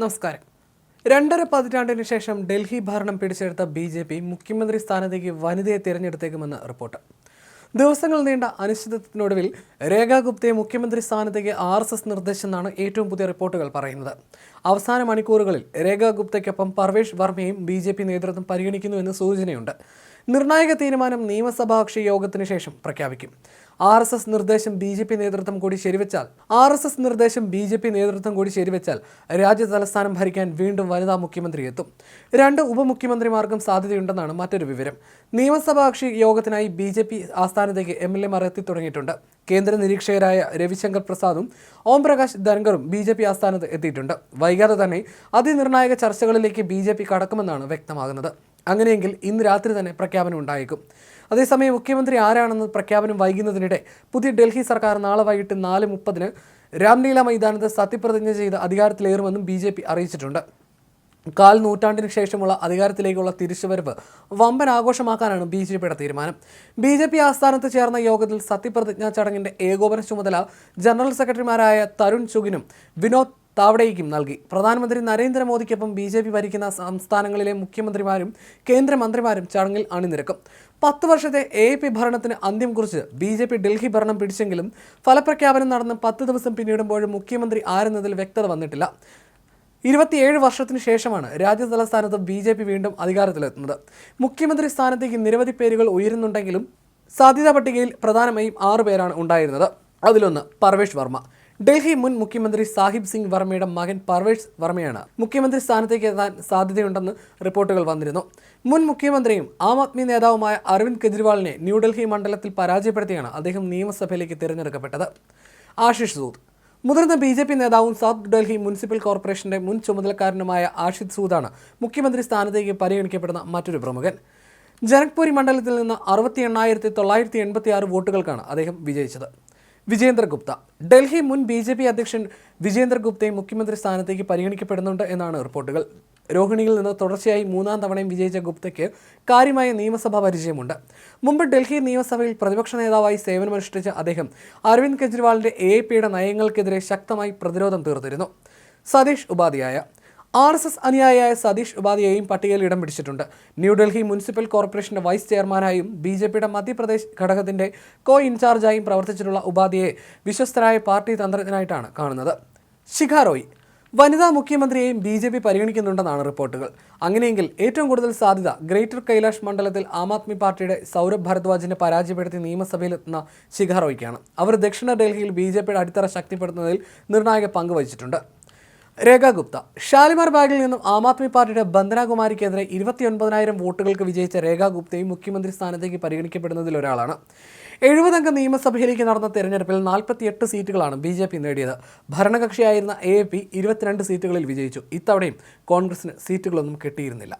നമസ്കാരം. രണ്ടര പതിറ്റാണ്ടിന് ശേഷം ഡൽഹി ഭരണം പിടിച്ചെടുത്ത ബി ജെ പി മുഖ്യമന്ത്രി സ്ഥാനത്തേക്ക് വനിതയെ തിരഞ്ഞെടുത്തേക്കുമെന്ന് റിപ്പോർട്ട്. ദിവസങ്ങൾ നീണ്ട അനിശ്ചിതത്വത്തിനൊടുവിൽ രേഖാ ഗുപ്തയെ മുഖ്യമന്ത്രി സ്ഥാനത്തേക്ക് ആർ എസ് എസ് നിർദ്ദേശം എന്നാണ് ഏറ്റവും പുതിയ റിപ്പോർട്ടുകൾ പറയുന്നത്. അവസാന മണിക്കൂറുകളിൽ രേഖാ ഗുപ്തയ്ക്കൊപ്പം പർവേഷ് വർമ്മയും ബി ജെ പി നേതൃത്വം പരിഗണിക്കുന്നുവെന്ന് സൂചനയുണ്ട്. നിർണായക തീരുമാനം നിയമസഭാ കക്ഷി യോഗത്തിന് ശേഷം പ്രഖ്യാപിക്കും. ആർ എസ് എസ് നിർദ്ദേശം ബി ജെ പി നേതൃത്വം കൂടി ശരിവെച്ചാൽ ആർ എസ് എസ് നിർദ്ദേശം ബി ജെ പി നേതൃത്വം കൂടി ശരിവെച്ചാൽ രാജ്യ തലസ്ഥാനം ഭരിക്കാൻ വീണ്ടും വനിതാ മുഖ്യമന്ത്രി എത്തും. രണ്ട് ഉപമുഖ്യമന്ത്രിമാർക്കും സാധ്യതയുണ്ടെന്നാണ് മറ്റൊരു വിവരം. നിയമസഭാ കക്ഷി യോഗത്തിനായി ബി ജെ പി ആസ്ഥാനത്തേക്ക് എം എൽ എമാർ എത്തിത്തുടങ്ങിയിട്ടുണ്ട്. കേന്ദ്ര നിരീക്ഷകരായ രവിശങ്കർ പ്രസാദും ഓം പ്രകാശ് ധൻഖറും ബി ജെ പി ആസ്ഥാനത്ത് എത്തിയിട്ടുണ്ട്. വൈകാതെ തന്നെ അതിനിർണായക ചർച്ചകളിലേക്ക് ബി ജെ പി കടക്കുമെന്നാണ് വ്യക്തമാകുന്നത്. അങ്ങനെയെങ്കിൽ ഇന്ന് രാത്രി തന്നെ പ്രഖ്യാപനം ഉണ്ടായേക്കും. അതേസമയം മുഖ്യമന്ത്രി ആരാണെന്ന് പ്രഖ്യാപനം വൈകുന്നതിനിടെ പുതിയ ഡൽഹി സർക്കാർ നാളെ വൈകിട്ട് നാല് മുപ്പതിന് രാംലീല മൈതാനത്ത് സത്യപ്രതിജ്ഞ ചെയ്ത് അധികാരത്തിലേറുമെന്നും ബി ജെ പി അറിയിച്ചിട്ടുണ്ട്. കാൽ നൂറ്റാണ്ടിന് ശേഷമുള്ള അധികാരത്തിലേക്കുള്ള തിരിച്ചുവരവ് വമ്പൻ ആഘോഷമാക്കാനാണ് ബി ജെ പിയുടെ തീരുമാനം. ബി ജെ പി ആസ്ഥാനത്ത് ചേർന്ന യോഗത്തിൽ സത്യപ്രതിജ്ഞാ ചടങ്ങിന്റെ ഏകോപന ചുമതല ജനറൽ സെക്രട്ടറിമാരായ തരുൺ ചുഗിനും വിനോദ് താവടേക്കും നൽകി. പ്രധാനമന്ത്രി നരേന്ദ്രമോദിക്കൊപ്പം ബി ജെ പി ഭരിക്കുന്ന സംസ്ഥാനങ്ങളിലെ മുഖ്യമന്ത്രിമാരും കേന്ദ്രമന്ത്രിമാരും ചടങ്ങിൽ അണിനിരക്കും. പത്ത് വർഷത്തെ എ പി ഭരണത്തിന് അന്ത്യം കുറിച്ച് ബി ജെ പി ഡൽഹി ഭരണം പിടിച്ചെങ്കിലും ഫലപ്രഖ്യാപനം നടന്ന് പത്ത് ദിവസം പിന്നിടുമ്പോഴും മുഖ്യമന്ത്രി ആരെന്നതിൽ വ്യക്തത വന്നിട്ടില്ല. ഇരുപത്തിയേഴ് വർഷത്തിന് ശേഷമാണ് രാജ്യ തലസ്ഥാനത്ത് ബി ജെ പി വീണ്ടും അധികാരത്തിലെത്തുന്നത്. മുഖ്യമന്ത്രി സ്ഥാനത്തേക്ക് നിരവധി പേരുകൾ ഉയരുന്നുണ്ടെങ്കിലും സാധ്യതാ പട്ടികയിൽ പ്രധാനമായും ആറു പേരാണ് ഉണ്ടായിരുന്നത്. അതിലൊന്ന് പർവേഷ് വർമ്മ. ഡൽഹി മുൻ മുഖ്യമന്ത്രി സാഹിബ് സിംഗ് വർമ്മയുടെ മകൻ പർവേഷ് വർമ്മയാണ് മുഖ്യമന്ത്രി സ്ഥാനത്തേക്ക് എത്താൻ സാധ്യതയുണ്ടെന്ന് റിപ്പോർട്ടുകൾ വന്നിരുന്നു. മുൻ മുഖ്യമന്ത്രിയും ആം ആദ്മി നേതാവുമായ അരവിന്ദ് കെജ്രിവാളിനെ ന്യൂഡൽഹി മണ്ഡലത്തിൽ പരാജയപ്പെടുത്തിയാണ് അദ്ദേഹം നിയമസഭയിലേക്ക് തിരഞ്ഞെടുക്കപ്പെട്ടത്. ആഷിഷ് സൂദ്. മുതിർന്ന ബി ജെ പി നേതാവും സൗത്ത് ഡൽഹി മുനിസിപ്പൽ കോർപ്പറേഷന്റെ മുൻ ചുമതലക്കാരനുമായ ആഷിദ് സൂദാണ് മുഖ്യമന്ത്രി സ്ഥാനത്തേക്ക് പരിഗണിക്കപ്പെടുന്ന മറ്റൊരു പ്രമുഖൻ. ജനക്പൂരി മണ്ഡലത്തിൽ നിന്ന് അറുപത്തി എണ്ണായിരത്തി തൊള്ളായിരത്തി എൺപത്തി ആറ് വോട്ടുകൾക്കാണ് അദ്ദേഹം വിജയിച്ചത്. വിജേന്ദ്ര ഗുപ്ത. ഡൽഹി മുൻ ബി ജെ പി അധ്യക്ഷൻ വിജേന്ദ്ര ഗുപ്തയും മുഖ്യമന്ത്രി സ്ഥാനത്തേക്ക് പരിഗണിക്കപ്പെടുന്നുണ്ട് എന്നാണ് റിപ്പോർട്ടുകൾ. രോഹിണിയിൽ നിന്ന് തുടർച്ചയായി മൂന്നാം തവണയും വിജയിച്ച ഗുപ്തയ്ക്ക് കാര്യമായ നിയമസഭാ പരിചയമുണ്ട്. മുമ്പ് ഡൽഹി നിയമസഭയിൽ പ്രതിപക്ഷ നേതാവായി സേവനമനുഷ്ഠിച്ച അദ്ദേഹം അരവിന്ദ് കെജ്രിവാളിന്റെ എ പിയുടെ നയങ്ങൾക്കെതിരെ ശക്തമായി പ്രതിരോധം തീർത്തിരുന്നു. Satish Upadhyaya R S S അനുയായിയായ Satish ഉപാധ്യായയും പട്ടികയിൽ ഇടം പിടിച്ചിട്ടുണ്ട്. ന്യൂഡൽഹി മുനിസിപ്പൽ കോർപ്പറേഷന്റെ വൈസ് ചെയർമാനായും ബി ജെ പിയുടെ മധ്യപ്രദേശ് ഘടകത്തിന്റെ കോ ഇൻചാർജായും പ്രവർത്തിച്ചിട്ടുള്ള ഉപാധ്യയെ വിശ്വസ്തരായ പാർട്ടി തന്ത്രജ്ഞനായിട്ടാണ് കാണുന്നത്. ശിഖ വനിതാ മുഖ്യമന്ത്രിയെയും ബി ജെ പി പരിഗണിക്കുന്നുണ്ടെന്നാണ് റിപ്പോർട്ടുകൾ. അങ്ങനെയെങ്കിൽ ഏറ്റവും കൂടുതൽ സാധ്യത ഗ്രേറ്റർ കൈലാഷ് മണ്ഡലത്തിൽ ആം ആദ്മി പാർട്ടിയുടെ സൗരഭ് ഭരദ്വാജിനെ പരാജയപ്പെടുത്തി നിയമസഭയിലെത്തുന്ന ശിഖാറോയ്ക്കാണ് അവർ ദക്ഷിണ ഡൽഹിയിൽ ബി ജെ പിയുടെ അടിത്തറ ശക്തിപ്പെടുത്തുന്നതിൽ നിർണായക പങ്ക് വഹിച്ചിട്ടുണ്ട്. രേഖ ഗുപ്ത. ഷാലിമാർ ബാഗിൽ നിന്നും ആം ആദ്മി പാർട്ടിയുടെ ബന്ദനകുമാരിക്കെതിരെ ഇരുപത്തിയൊൻപതിനായിരം വോട്ടുകൾക്ക് വിജയിച്ച രേഖ ഗുപ്തയും മുഖ്യമന്ത്രി സ്ഥാനത്തേക്ക് പരിഗണിക്കപ്പെടുന്നതിൽ ഒരാളാണ്. എഴുപതംഗ നിയമസഭയിലേക്ക് നടന്ന തെരഞ്ഞെടുപ്പിൽ നാൽപ്പത്തിയെട്ട് സീറ്റുകളാണ് ബി ജെ പി നേടിയത്. ഭരണകക്ഷിയായിരുന്ന എ എ പി ഇരുപത്തിരണ്ട് സീറ്റുകളിൽ വിജയിച്ചു. ഇത്തവണയും കോൺഗ്രസിന് സീറ്റുകളൊന്നും കിട്ടിയിരുന്നില്ല.